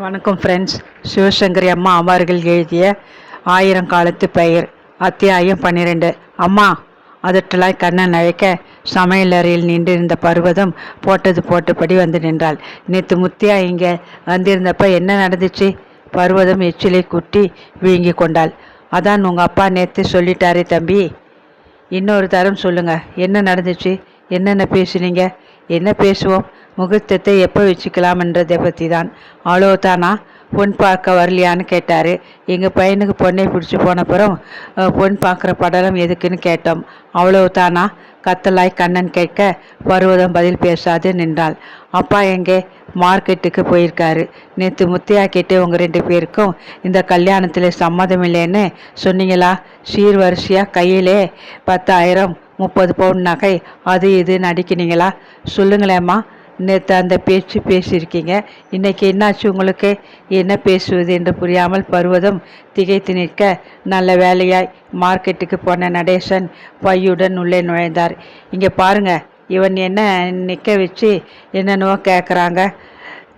வணக்கம் ஃப்ரெண்ட்ஸ் சிவசங்கரி அம்மா அவர்கள் எழுதிய ஆயிரம் காலத்து பெயர் அத்தியாயம் பன்னிரெண்டு. அம்மா அதற்றலாய் கண்ணன் அழைக்க சமையல் அறையில் நின்றிருந்த பருவதம் போட்டது போட்டபடி வந்து நின்றாள். நேற்று முத்தியா இங்கே வந்திருந்தப்ப என்ன நடந்துச்சு? பருவதம் எச்சிலை குட்டி வீங்கி கொண்டாள். அதான் உங்கள் அப்பா நேற்று சொல்லிட்டாரே தம்பி. இன்னொரு தரம் சொல்லுங்க. என்ன நடந்துச்சு? என்னென்ன பேசுனீங்க? என்ன பேசுவோம்? முகூர்த்தத்தை எப்போ வச்சுக்கலாம்ன்றதை பற்றி தான்? அவ்வளோதானா பொன் பார்க்க வரலையான்னு கேட்டார். எங்கள் பையனுக்கு பொண்ணை பிடிச்சி போனப்புறம் பொன் பார்க்குற படலம் எதுக்குன்னு கேட்டோம். அவ்வளவுதானா கத்தலாய் கண்ணன் கேட்க பருவதம் பதில் பேசாது நின்றாள். அப்பா எங்கே? மார்க்கெட்டுக்கு போயிருக்காரு. நேற்று முத்தையா கேட்டு உங்கள் ரெண்டு பேருக்கும் இந்த கல்யாணத்தில் சம்மதம் இல்லைன்னு சொன்னீங்களா? சீர்வரிசையாக கையிலே பத்தாயிரம் முப்பது பவுன் நகை அது இதுன்னு அடிக்கினீங்களா சொல்லுங்களேம்மா. நேற்று அந்த பேச்சு பேசியிருக்கீங்க. இன்னைக்கு என்னாச்சு உங்களுக்கு? என்ன பேசுவது என்று புரியாமல் பருவதும் திகைத்து நிற்க நல்ல வேலையாய் மார்க்கெட்டுக்கு போன நடேசன் பையுடன் உள்ளே நுழைந்தார். இங்கே பாருங்க இவன் என்ன நிற்க வச்சு என்னென்னவோ கேட்குறாங்க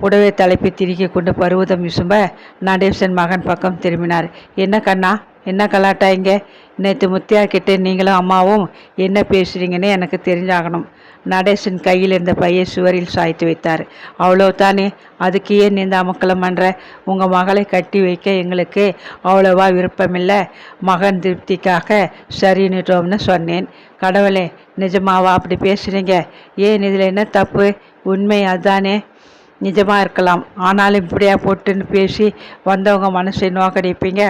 புடவை தலைப்பை திருக்கி கொண்டு பருவதம் விசும்ப நடேசன் மகன் பக்கம் திரும்பினார். என்ன கண்ணா? என்ன கலாட்டா இங்கே? நேற்று முத்தியாக்கிட்ட நீங்களும் அம்மாவும் என்ன பேசுறீங்கன்னு எனக்கு தெரிஞ்சாகணும். நடேசன் கையில் இருந்த பையை சுவரில் சாய்த்து வைத்தார். அவ்வளோதானே அதுக்கு ஏன் இந்த அமக்கலம் பண்ணுற உங்கள் மகளை கட்டி வைக்க எங்களுக்கு அவ்வளோவா விருப்பமில்லை. மகன் திருப்திக்காக சரின்னுட்டோம்னு சொன்னேன். கடவுளே நிஜமாவா அப்படி பேசுகிறீங்க ஏன் இதில் என்ன தப்பு? உண்மை அதுதானே நிஜமாக இருக்கலாம். ஆனாலும் இப்படியா போட்டுன்னு பேசி வந்தவங்க மனசை நோக்கடிப்பீங்க.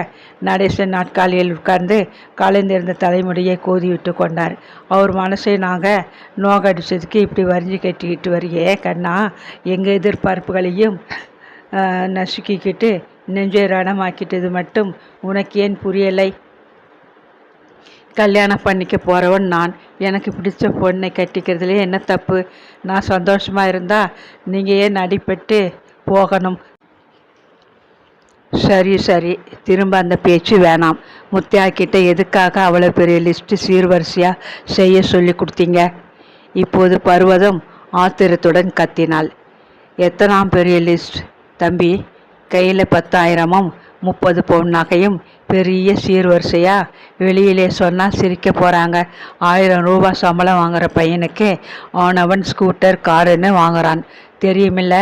நடேசன் நாட்காலியில் உட்கார்ந்து கலைந்திருந்த தலைமுடியை கோதி விட்டு கொண்டார். அவர் மனசை நாங்கள் நோக்கடிச்சதுக்கு இப்படி வரிஞ்சு கட்டிக்கிட்டு வரியே கண்ணா. எங்கள் எதிர்பார்ப்புகளையும் நசுக்கிக்கிட்டு நெஞ்சை ரணமாக்கிட்டது மட்டும் உனக்கு ஏன் புரியலை? கல்யாணம் பண்ணிக்க போகிறவன் நான். எனக்கு பிடிச்ச பொண்ணை கட்டிக்கிறதுலே என்ன தப்பு? நான் சந்தோஷமாக இருந்தால் நீங்கள் ஏன் அடிபட்டு போகணும்? சரி சரி. திரும்ப அந்த பேச்சு வேணாம். முத்தியா கிட்ட எதுக்காக அவ்வளோ பெரிய லிஸ்ட்டு சீர்வரிசையாக செய்ய சொல்லி கொடுத்தீங்க? இப்போது பர்வதம் ஆத்திரத்துடன் கத்தினாள். எத்தனாம் பெரிய லிஸ்ட்? தம்பி கையில் பத்தாயிரமும் முப்பது பவுன் நகையும் பெரிய சீர்வரிசையா வெளியிலே சொன்னால் சிரிக்க போகிறாங்க ஆயிரம் ரூபா சம்பளம் வாங்குகிற பையனுக்கு அவனவன் ஸ்கூட்டர் காருன்னு வாங்குறான். தெரியுமில்ல?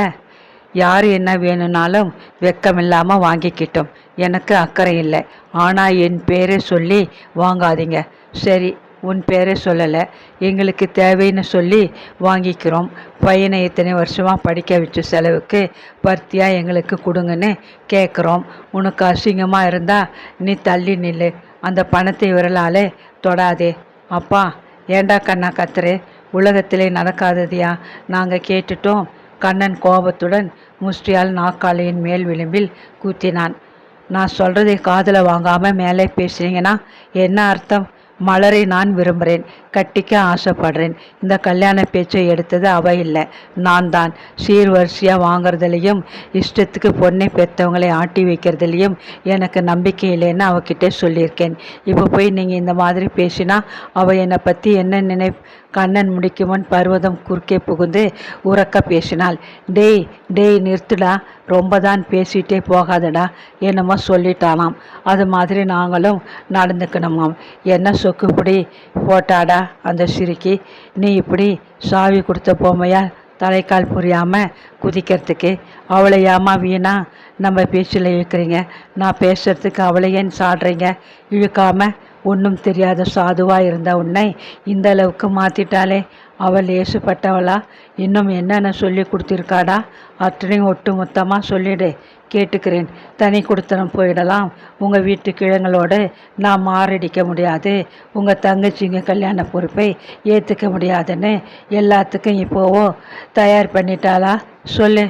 யார் என்ன வேணும்னாலும் வெக்கமில்லாமல் வாங்கிக்கிட்டோம். எனக்கு அக்கறை இல்லை. ஆனால் என் பேரை சொல்லி வாங்காதீங்க. சரி உன் பேரை சொல்லலை. எங்களுக்கு தேவைன்னு சொல்லி வாங்கிக்கிறோம். பையனை இத்தனை வருஷமாக படிக்க வச்ச செலவுக்கு பருத்தியாக எங்களுக்கு கொடுங்கன்னு கேட்குறோம் உனக்கு அசிங்கமாக இருந்தால் நீ தள்ளி நில்லு. அந்த பணத்தை விரலாலே தொடாதே. அப்பா ஏண்டா கண்ணா கத்துறே? உலகத்திலே நடக்காததையா? நாங்கள் கேட்டுட்டோம். கண்ணன் கோபத்துடன் முஷ்டியால் நாக்காளியின் மேல் விளிம்பில் கூத்தினான். நான் சொல்கிறதை காதில் வாங்காமல் மேலே பேசுனீங்கன்னா என்ன அர்த்தம்? மலரை நான் விரும்புகிறேன் கட்டிக்க ஆசைப்படுறேன். இந்த கல்யாண பேச்சை எடுத்தது அவ இல்லை நான் தான். சீர்வரிசையாக வாங்குறதுலையும் இஷ்டத்துக்கு பொண்ணை பெற்றவங்களை ஆட்டி வைக்கிறதுலையும் எனக்கு நம்பிக்கை இல்லைன்னு அவகிட்ட சொல்லியிருக்கேன். இப்போ போய் நீங்கள் இந்த மாதிரி பேசினா அவள் என்னை பற்றி என்ன நினை கண்ணன் முடிக்கும் முன் பர்வதம் குறுக்கே புகுந்து உறக்க பேசினாள். டேய் டேய் நிறுத்துடா. ரொம்ப தான் பேசிட்டே போகாதடா. என்னமோ சொல்லிட்டானாம் அது மாதிரி நாங்களும் நடந்துக்கணுமாம். என்ன சொக்குப்படி போட்டாடா அந்த சிரிக்கி. நீ இப்படி சாவி கொடுத்த பொம்மையா? தலைக்கால் புரியாமல் குதிக்கிறதுக்கு. அவளை ஏமா வீணா நம்ம பேச்சில் இழுக்கிறீங்க? நான் பேசுறதுக்கு அவளை ஏன் சாடுறீங்க? இழுக்காமல் ஒன்றும் தெரியாத சாதுவாக இருந்த உன்னை இந்த அளவுக்கு மாற்றிட்டாளே அவள் ஏசுப்பட்டவளா? இன்னும் என்னென்ன சொல்லி கொடுத்துருக்காடா? அத்தனையும் ஒட்டு மொத்தமாக சொல்லிடு. கேட்டுக்கிறேன். தனி கொடுத்தனம் போயிடலாம். உங்கள் வீட்டு கிழங்களோடு நான் மாரடிக்க முடியாது. உங்கள் தங்கச்சிங்க கல்யாண பொறுப்பை ஏற்றுக்க முடியாதுன்னு எல்லாத்துக்கும் இப்போவோ தயார் பண்ணிட்டாளா? சொல்லு.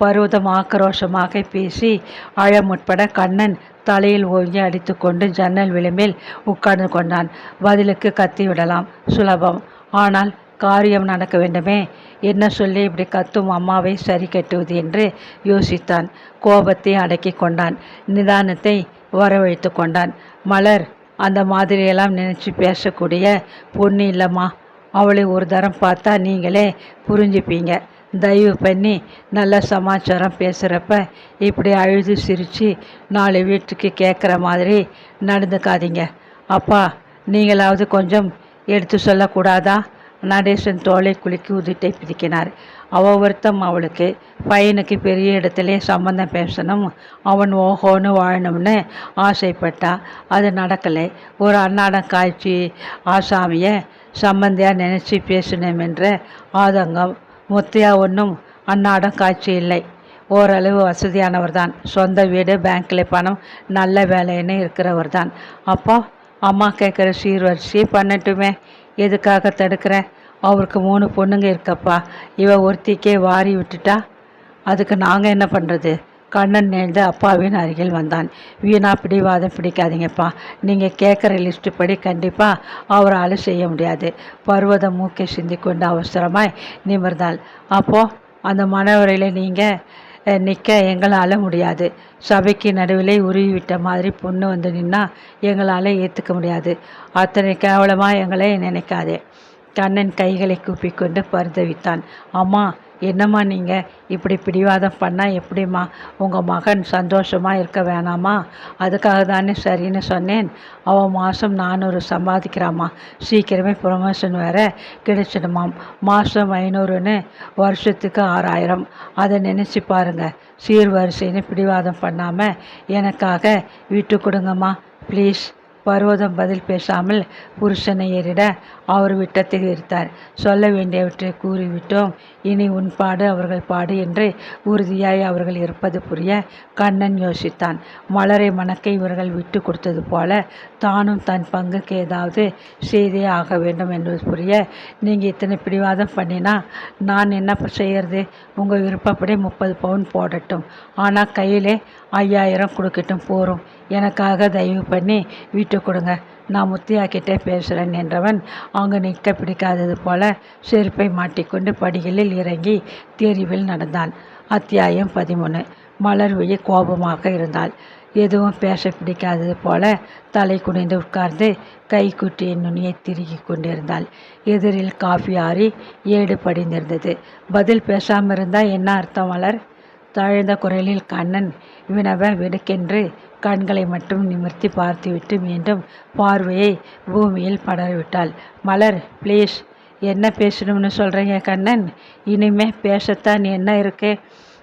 பருவதம் ஆக்ரோஷமாக பேசி அழமுற்பட கண்ணன் தலையில் ஓங்கி அடித்துக்கொண்டு ஜன்னல் விளிம்பில் உட்கார்ந்து கொண்டான். பதிலுக்கு கத்திவிடலாம் சுலபம். ஆனால் காரியம் நடக்க வேண்டுமே. என்ன சொல்லி இப்படி கத்தும் அம்மாவை சரி கட்டுவது? என்று யோசித்தான். கோபத்தை அடக்கி கொண்டான். நிதானத்தை வரவழைத்து கொண்டான். மலர் அந்த மாதிரியெல்லாம் நினச்சி பேசக்கூடிய பொண்ணு இல்லைம்மா. அவளை ஒரு தரம் பார்த்தா நீங்களே புரிஞ்சுப்பீங்க. தயவு பண்ணி நல்ல சமாச்சாரம் பேசுகிறப்ப இப்படி அழுது சிரித்து நாலு வீட்டுக்கு கேட்குற மாதிரி நடந்துக்காதீங்க. அப்பா நீங்களாவது கொஞ்சம் எடுத்து சொல்லக்கூடாதா? நடேசன் தோலை குலுக்கி உதிட்டை பிதிக்கினார் அவ ஒருத்தம் அவளுக்கு. பையனுக்கு பெரிய இடத்துலே சம்மந்தம் பேசணும். அவன் ஓஹோன்னு வாழணும்னு ஆசைப்பட்டா. அது நடக்கலை. ஒரு அன்னாடம் காய்ச்சி ஆசாமியை சம்பந்தியாக நினச்சி பேசணும் என்ற ஆதங்கம் முத்தையா ஒன்றும் அன்னாடம் காட்சி இல்லை. ஓரளவு வசதியானவர் தான் சொந்த வீடு பேங்க்கில் பணம் நல்ல வேலைன்னு இருக்கிறவர் தான் அப்போ அம்மா கேட்குற சீர்வரிசி பண்ணட்டுமே. எதுக்காக தடுக்கிற? அவருக்கு மூணு பொண்ணுங்க இருக்கப்பா. இவ ஒருத்திக்கே வாரி விட்டுட்டா? அதுக்கு நாங்கள் என்ன பண்ணுறது கண்ணன் நேர்ந்து அப்பாவின் அருகில் வந்தான். வீணா பிடிவாதம் பிடிக்காதீங்கப்பா. நீங்கள் கேட்குற லிஸ்ட்டு படி கண்டிப்பாக அவரால் செய்ய முடியாது. பருவதம் மூக்கை சிந்தி கொண்டு அவசரமாய் நிமிர்ந்தாள். அப்போது அந்த மனவரையில் நீங்கள் நிற்க எங்களால் முடியாது. சபைக்கு நடுவிலே உருவி விட்ட மாதிரி பொண்ணு வந்து நின்னா எங்களால் ஏற்றுக்க முடியாது. அத்தனை கேவலமாக எங்களை நினைக்காதே. கண்ணன் கைகளை கூப்பிக்கொண்டு பரிதவித்தான். அம்மா என்னம்மா நீங்கள் இப்படி பிடிவாதம் பண்ணால் எப்படிம்மா? உங்கள் மகன் சந்தோஷமாக இருக்க வேணாமா? அதுக்காக தானே சரின்னு சொன்னேன். அவன் மாதம் நானூறு சம்பாதிக்கிறாம்மா. சீக்கிரமே ப்ரொமோஷன் வேற கிடைச்சிடுமாம். மாதம் ஐநூறுன்னு வருஷத்துக்கு ஆறாயிரம். அதை நினச்சி பாருங்கள் சீர்வரிசைன்னு பிடிவாதம் பண்ணாமல் எனக்காக விட்டு கொடுங்கம்மா. ப்ளீஸ் பர்வதம் பதில் பேசாமல் புருஷனை ஏறிட அவர் விட்டத்தை இருந்தார் சொல்ல வேண்டியவற்றை கூறிவிட்டோம். இனி உன் பாடு அவர்கள் பாடு என்று உறுதியாய் அவர்கள் இருப்பது புரிய கண்ணன் யோசித்தான். மலரை மணக்க இவர்கள் விட்டு கொடுத்தது போல தானும் தன் பங்குக்கு ஏதாவது செய்தே ஆக வேண்டும் என்பது புரிய நீங்கள் இத்தனை பிடிவாதம் பண்ணினா நான் என்ன செய்யறது? உங்கள் விருப்பப்படி முப்பது பவுன் போடட்டும். ஆனால் கையிலே ஐயாயிரம் கொடுக்கட்டும் போகிறோம் எனக்காக தயவு பண்ணி வீட்டு கொடுங்க. நான் முத்தியாக்கிட்டே பேசுகிறேன் என்றவன் அங்கு நிற்க பிடிக்காதது போல செருப்பை மாட்டிக்கொண்டு படிகளில் இறங்கி தெருவில் நடந்தான். அத்தியாயம் பதிமூணு. மலர்விழி கோபமாக இருந்தாள். எதுவும் பேச பிடிக்காதது போல தலை குனிந்து உட்கார்ந்து கைக்குட்டியின் நுனியை திருகி கொண்டிருந்தாள். எதிரில் காஃபி ஆறி ஏடு படிந்திருந்தது. பதில் பேசாமல் இருந்தால் என்ன அர்த்தம் மலர்? தாழ்ந்த குரலில் கண்ணன் வினவ விடுக்கென்று கண்களை மட்டும் நிமிர்த்தி பார்த்துவிட்டு மீண்டும் பார்வையை பூமியில் படரவிட்டாள். மலர் ப்ளீஸ் என்ன பேசணும்னு சொல்கிறீங்க கண்ணன்? இனிமே பேசத்தான் என்ன இருக்கு?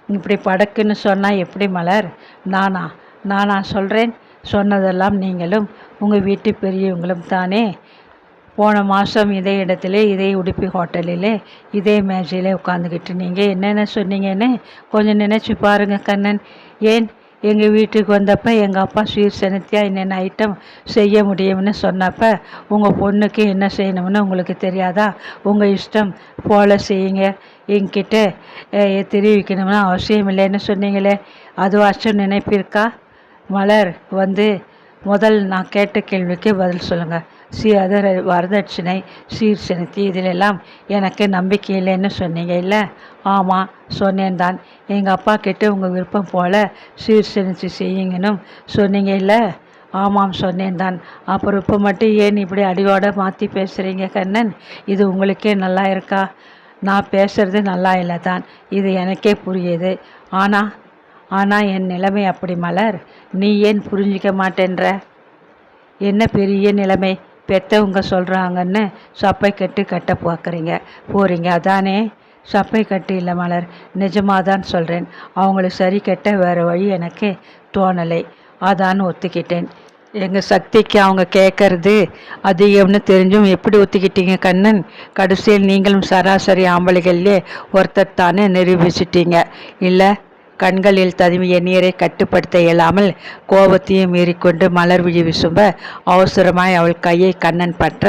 இப்படி படக்குன்னு சொன்னால் எப்படி மலர்? நானா நானா சொல்கிறேன் சொன்னதெல்லாம் நீங்களும் உங்கள் வீட்டு பெரியவங்களும் தானே. போன மாதம் இதே இடத்துல இதே உடுப்பி ஹோட்டலில் இதே மேஜையில் உட்காந்துக்கிட்டு நீங்கள் என்னென்ன சொன்னீங்கன்னு கொஞ்சம் நினச்சி பாருங்கள் கண்ணன். ஏன் எங்கள் வீட்டுக்கு வந்தப்போ எங்கள் அப்பா ஸ்வீட் செனத்தியாக என்னென்ன ஐட்டம் செய்ய முடியும்னு சொன்னப்போ உங்கள் பொண்ணுக்கு என்ன செய்யணும்னு உங்களுக்கு தெரியாதா? உங்கள் இஷ்டம் போல செய்யுங்க. என்கிட்ட தெரிவிக்கணும்னு அவசியம் இல்லைன்னு சொன்னீங்களே அது வாச்சும் நினைப்பிருக்கா மலர் வந்து முதல் நான் கேட்ட கேள்விக்கு பதில் சொல்லுங்கள் ஸ்ரீ அதர வரதட்சணை சீர் இதிலெல்லாம் எனக்கு நம்பிக்கை இல்லைன்னு சொன்னீங்க இல்லை? ஆமாம் சொன்னேன் தான். எங்கள் அப்பா கிட்ட உங்கள் விருப்பம் போல் சீர்சனித்து செய்யுங்கன்னு சொன்னீங்க இல்லை? ஆமாம் சொன்னேன் தான். அப்புறம் இப்போ மட்டும் ஏன் இப்படி அடியோட மாற்றி பேசுகிறீங்க கண்ணன்? இது உங்களுக்கே நல்லா இருக்கா? நான் பேசுகிறது நல்லா இல்லை தான். இது எனக்கே புரியுது. ஆனால் ஆனால் என் நிலைமை அப்படி மலர். நீ ஏன் புரிஞ்சிக்க மாட்டேன்ற? என்ன பெரிய நிலைமை? பெற்றவங்க சொல்கிறாங்கன்னு சப்பை கட்டு கட்ட பார்க்குறீங்க. போகிறீங்க அதானே? சப்பை கட்டு இல்லை மலர். நிஜமாக தான் சொல்கிறேன் அவங்களுக்கு சரி கட்ட வேறு வழி எனக்கு தோணலை. அதான் ஒத்துக்கிட்டேன். எங்கள் சக்திக்கு அவங்க கேட்கறது அதிகம்னு தெரிஞ்சும் எப்படி ஒத்துக்கிட்டீங்க கண்ணன்? கடைசியில் நீங்களும் சராசரி ஆம்பளைகள்லேயே ஒருத்தர் தானே நிரூபிச்சிட்டீங்க. இல்லை? கண்களில் ததுமிய நீரை கட்டுப்படுத்த இயலாமல் கோபத்தையும் மீறிக்கொண்டு மலர் விழி விசும்ப அவசரமாய் அவள் கையை கண்ணன் பற்ற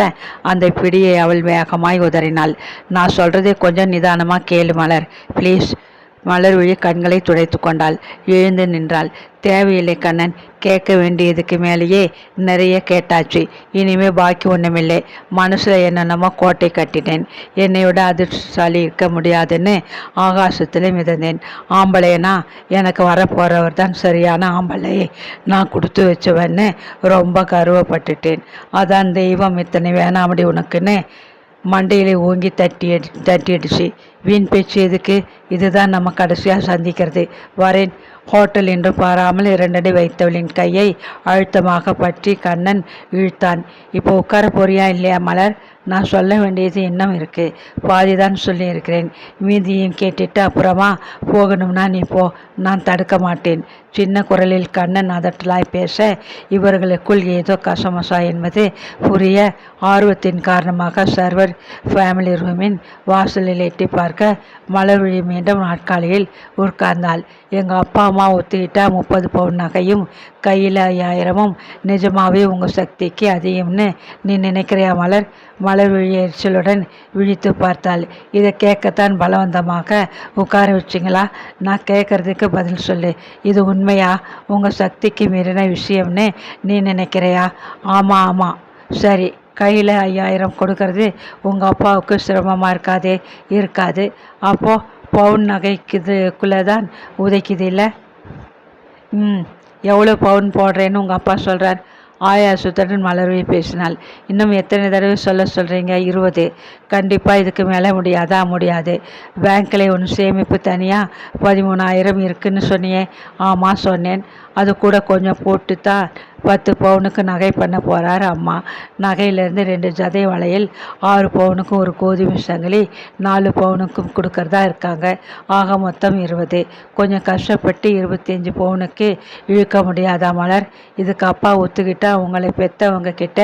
அந்த பிடியை அவள் வேகமாய் உதறினாள். நான் சொல்கிறதே கொஞ்சம் நிதானமாக கேளு மலர். ப்ளீஸ் மலர் விழி கண்களை துடைத்து கொண்டாள். எழுந்து நின்றாள். தேவையில்லை கண்ணன் கேட்க வேண்டியதுக்கு மேலேயே நிறைய கேட்டாச்சு. இனிமே பாக்கி ஒன்றுமில்லை மனசில் என்னென்னமோ கோட்டை கட்டினேன். என்னை விட அதிர்ஷ்டசாலி இருக்க முடியாதுன்னு ஆகாசத்தில் மிதந்தேன். ஆம்பளையனா எனக்கு வரப்போகிறவர் தான் சரியான ஆம்பளையை நான் கொடுத்து வச்சவன்னு ரொம்ப கருவப்பட்டுட்டேன். அதான் தெய்வம் இத்தனை வேணாமடி உனக்குன்னு மண்டையிலே ஓங்கி தட்டி அடி தட்டிடுச்சு வீண் பேச்சு எதுக்கு? இதுதான் நம்ம கடைசியாக சந்திக்கிறது. வரேன். ஹோட்டல் என்று பாராமல் இரண்டடி வைத்தவளின் கையை அழுத்தமாக பற்றி கண்ணன் இழுத்தான். இப்போ உட்கார போறியா இல்லையா மலர்? நான் சொல்ல வேண்டியது இன்னும் இருக்கு. பாதி தான் சொல்லியிருக்கிறேன். மீதியும் கேட்டுட்டு அப்புறமா போகணும்னா நீ போ. நான் தடுக்க மாட்டேன். சின்ன குரலில் கண்ணன் அதட்டலாய் பேச இவர்களுக்குள் ஏதோ கசமசா என்பது புரிய ஆர்வத்தின் காரணமாக சர்வர் ஃபேமிலி ரூமின் வாசலில் எட்டி பார்க்க மலர்விழி மீண்டும் நாட்காலியில் உட்கார்ந்தாள். எங்கள் அப்பா அம்மா ஒத்துக்கிட்டா முப்பது பவுன் நகையும் கையில் ஐயாயிரமும் நிஜமாவே உங்கள் சக்திக்கு அதிகம்னு நீ நினைக்கிறியா மலர்? மலர் விழி எரிச்சலுடன் விழித்து பார்த்தாள். இதை கேட்கத்தான் பலவந்தமாக உட்கார வச்சிங்களா? நான் கேட்கறதுக்கு பதில் சொல்லு. இது உண்மையா? உங்கள் சக்திக்கு மீறின விஷயம்னு நீ நினைக்கிறியா? ஆமாம் ஆமாம் சரி கையில் ஐயாயிரம் கொடுக்கறது உங்கள் அப்பாவுக்கு சிரமமாக இருக்காதே? இருக்காது. அப்போது பவுன் நகைக்குதுக்குள்ளே தான் உதைக்குது இல்லை? ம் எவ்வளோ பவுன் போடுறேன்னு உங்கள் அப்பா சொல்கிறார் ஆயாசத்துடன் மலர்வை பேசினாள். இன்னும் எத்தனை தடவை சொல்ல சொல்கிறீங்க இருபது. கண்டிப்பாக இதுக்கு மேலே முடியாதா? முடியாது. பேங்க்கில் ஒன்று சேமிப்பு தனியாக பதிமூணாயிரம் இருக்குன்னு சொன்னியே. ஆமாம் சொன்னேன். அது கூட கொஞ்சம் போட்டு தான் பத்து பவுனுக்கு நகை பண்ண போகிறார் அம்மா. நகையிலேருந்து ரெண்டு ஜதை வளையல் ஆறு பவுனுக்கும் ஒரு கோதுமை சங்கிலி நாலு பவுனுக்கும் கொடுக்கறதா இருக்காங்க. ஆக மொத்தம் இருபது. கொஞ்சம் கஷ்டப்பட்டு இருபத்தஞ்சி பவுனுக்கு இழுக்க முடியாதா மலர்? இதுக்கு அப்பா ஒத்துக்கிட்டா உங்களை பெற்றவங்க கிட்ட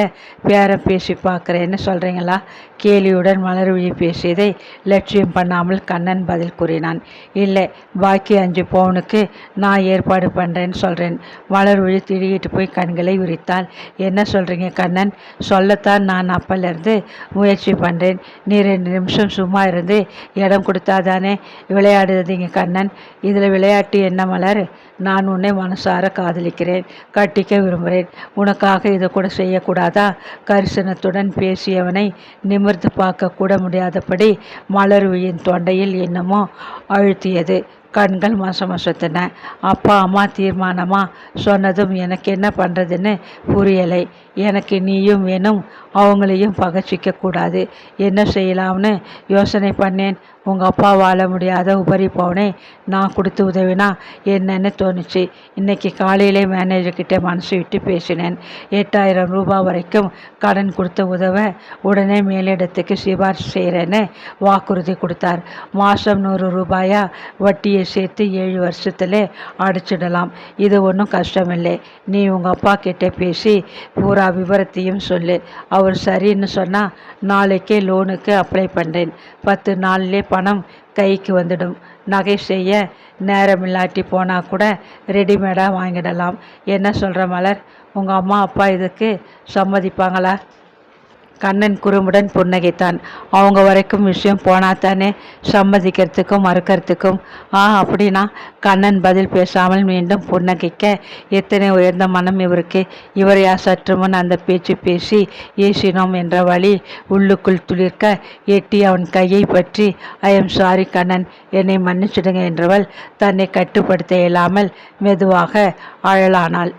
பேரம் பேசி பார்க்குறேன்னு சொல்கிறீங்களா கேலியுடன் மலர் விழி பேசியதை லட்சியம் பண்ணாமல் கண்ணன் பதில் கூறினான். இல்லை பாக்கி அஞ்சு பவுனுக்கு நான் ஏற்பாடு பண்ணுறேன்னு சொல்கிறேன் மலர் விழி திடீட்டு போய் கண்களை விரித்தாள் என்ன சொல்கிறீங்க கண்ணன்? சொல்லத்தான் நான் அப்பலேருந்து முயற்சி பண்ணுறேன் நீ ரெண்டு நிமிஷம் சும்மா இருந்து இடம் கொடுத்தாதானே விளையாடுதீங்க கண்ணன். இதில் விளையாட்டு என்ன மலர்? நான் உன்னை மனசார காதலிக்கிறேன். கட்டிக்க விரும்புகிறேன். உனக்காக இதை கூட செய்யக்கூடாதா? கரிசனத்துடன் பேசியவனை நிமிர்ந்து பார்க்க கூட முடியாதபடி மலர்வியின் தொண்டையில் என்னமோ அழுத்தியது. கண்கள் மச மசத்தின அப்பா அம்மா தீர்மானமாக சொன்னதும் எனக்கு என்ன பண்ணுறதுன்னு புரியலை. எனக்கு நீயும் வேணும் அவங்களையும் பகச்சிக்க கூடாது. என்ன செய்யலாம்னு யோசனை பண்ணேன். உங்கள் அப்பா வாழ முடியாத உபரி போனே நான் கொடுத்து உதவினா என்னன்னு தோணுச்சு. இன்றைக்கி காலையிலே மேனேஜர்கிட்ட மனசு விட்டு பேசினேன். எட்டாயிரம் ரூபாய் வரைக்கும் கடன் கொடுத்து உதவ உடனே மேலிடத்துக்கு சிபாரிசு செய்கிறேன்னு வாக்குறுதி கொடுத்தார். மாதம் நூறு ரூபாயா வட்டியை சேர்த்து ஏழு வருஷத்தில் அடிச்சிடலாம். இது ஒன்றும் கஷ்டமில்லை. நீ உங்கள் அப்பா கிட்டே பேசி பூரா விவரத்தையும் சொல்லு. அவர் சரின்னு சொன்னால் நாளைக்கே லோனுக்கு அப்ளை பண்ணுறேன் பத்து நாள்லேயே பணம் கைக்கு வந்துடும். நகை செய்ய நேரம் இல்லாட்டி போனால் கூட ரெடிமேடாக வாங்கிடலாம். என்ன சொல்கிற மலர்? உங்கள் அம்மா அப்பா இதுக்கு சம்மதிப்பாங்களா? கண்ணன் குறும்புடன் புன்னகைத்தான். அவங்க வரைக்கும் விஷயம் போனா தானே சம்மதிக்கிறதுக்கும் மறுக்கிறதுக்கும். ஆ அப்படின்னா கண்ணன் பதில் பேசாமல் மீண்டும் புன்னகைக்க எத்தனை உயர்ந்த மனம் இவருக்கு. இவரையா சற்று முன் அந்த பேச்சு பேசி ஏசினோம் என்ற வழி உள்ளுக்குள் துளிர்க்க எட்டி அவன் கையை பற்றி ஐ எம் சாரி கண்ணன் என்னை மன்னிச்சிடுங்க என்றவள் தன்னை கட்டுப்படுத்த இயலாமல் மெதுவாக அழலானாள்.